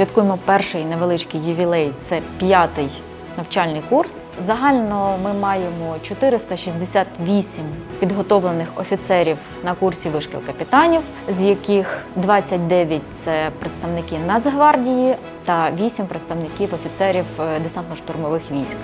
святкуємо перший невеличкий ювілей. Це п'ятий навчальний курс. Загально ми маємо 468 підготовлених офіцерів на курсі вишкіл капітанів, з яких 29 – це представники Нацгвардії та 8 представників офіцерів е, десантно-штурмових військ.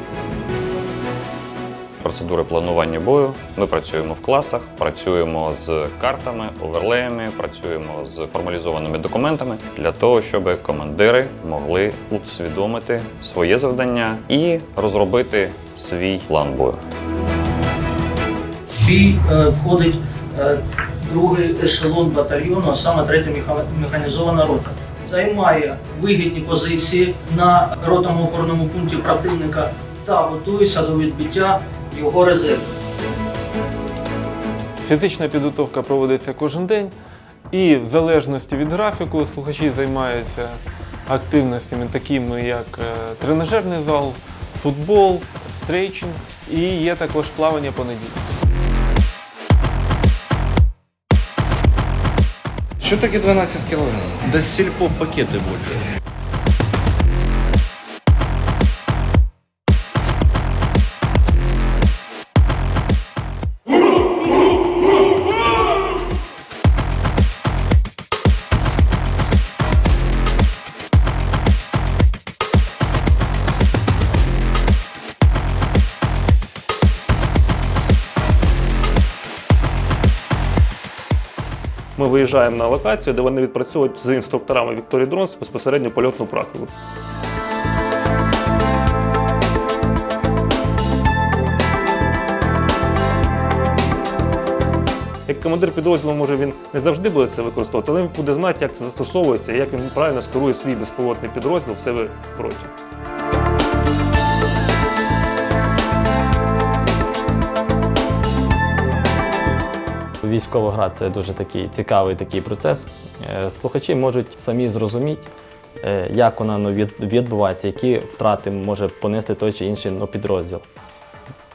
Процедури планування бою. Ми працюємо в класах, працюємо з картами, оверлеями, працюємо з формалізованими документами для того, щоб командири могли усвідомити своє завдання і розробити свій план бою. Бій е, входить е, другий ешелон батальйону, а саме третя меха- механізована рота. Займає вигідні позиції на ротному опорному пункті противника та готується до відбиття його резерву. Фізична підготовка проводиться кожен день, і в залежності від графіку слухачі займаються активностями, такими як е, тренажерний зал, футбол, стрейчинг і є також плавання по неділі. Що таке 12 кілограм? Десь сільпо пакети більше. Ми виїжджаємо на локацію, де вони відпрацьовують з інструкторами Вікторії Дронс безпосередньо польотну практику. Як командир підрозділу, може він не завжди буде це використовувати, але він буде знати, як це застосовується і як він правильно скерує свій безпілотний підрозділ в себе в Військова гра це дуже такий цікавий такий процес. Е, Слухачі можуть самі зрозуміти, е, як вона ну, відбувається, які втрати може понести той чи інший ну, підрозділ.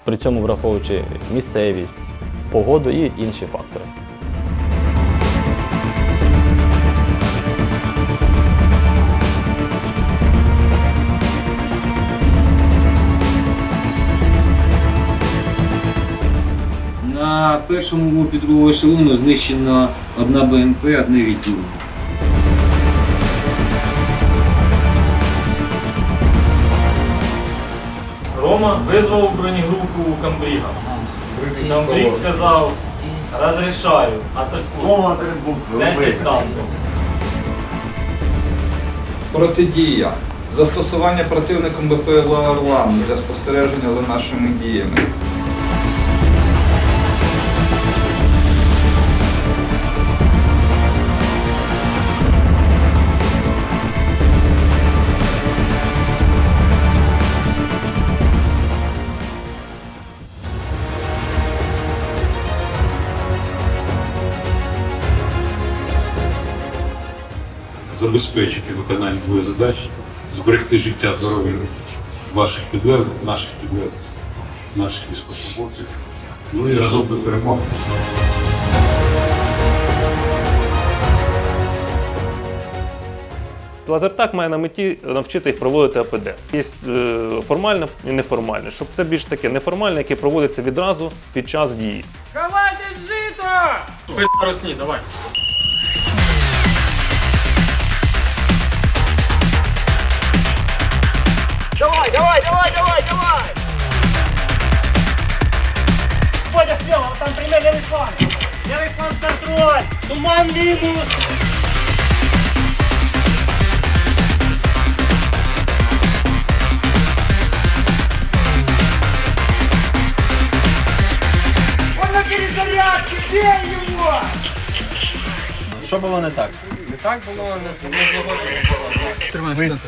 При цьому враховуючи місцевість, погоду і інші фактори. На першому вопі другого ешелону знищено одна БМП, одне відділення. Рома визвав бронегруппу у Камбріга. Камбріг сказав, розрішаю. Слово три 10 танків. Протидія. Застосування противником БПЛА «Орлан» для спостереження за нашими діями. Забезпечити виконання твоїх задач, зберегти життя здоров'я ваших підлеглих, наших підлеглих, наших військовослужбовців. Ну і разом до перемоги. Лазертак має на меті навчити їх проводити АПД. Є е, формальне і неформальне, щоб це більш таке неформальне, яке проводиться відразу під час дії. Росні, давай. Давай, давай, давай, давай, давай! Водя, слева, там пример левый фланг. Левый фланг контроль. Туман минус. Он на перезарядке, бей его! Що було не так?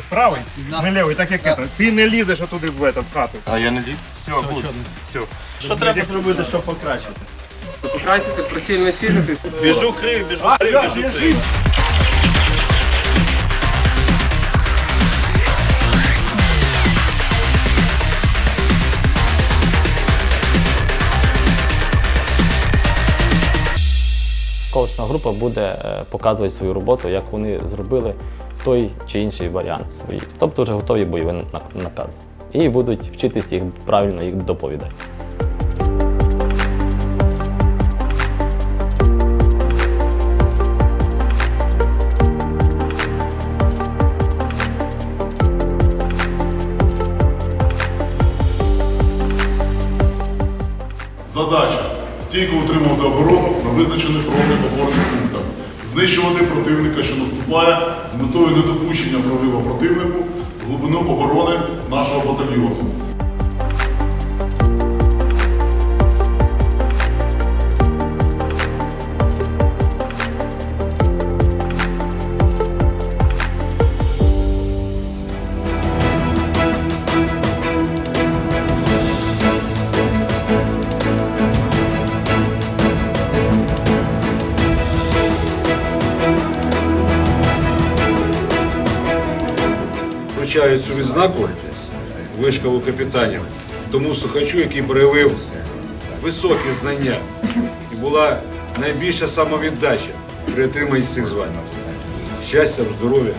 Правий, не лівий, так як це. Ти не лізеш отуди в, в хату. А я не ліз. Все, буде. Все. Що треба зробити, щоб покращити? Покрасити, прицільно цілити. Біжу крив, біжу крив, біжу крив. Коучна група буде е, показувати свою роботу, як вони зробили той чи інший варіант свої. Тобто вже готові бойові на- накази. І будуть вчитися їх правильно їх доповідати. Задача стійко утримувати оборону на визначених природних опорних пунктах, знищувати противника, що наступає, з метою недопущення прориву противнику глибину оборони нашого батальйону. Вручаю цю відзнаку вишкалу капітанів тому слухачу, який проявив високі знання і була найбільша самовіддача при отриманні цих звань. Щастя, здоров'я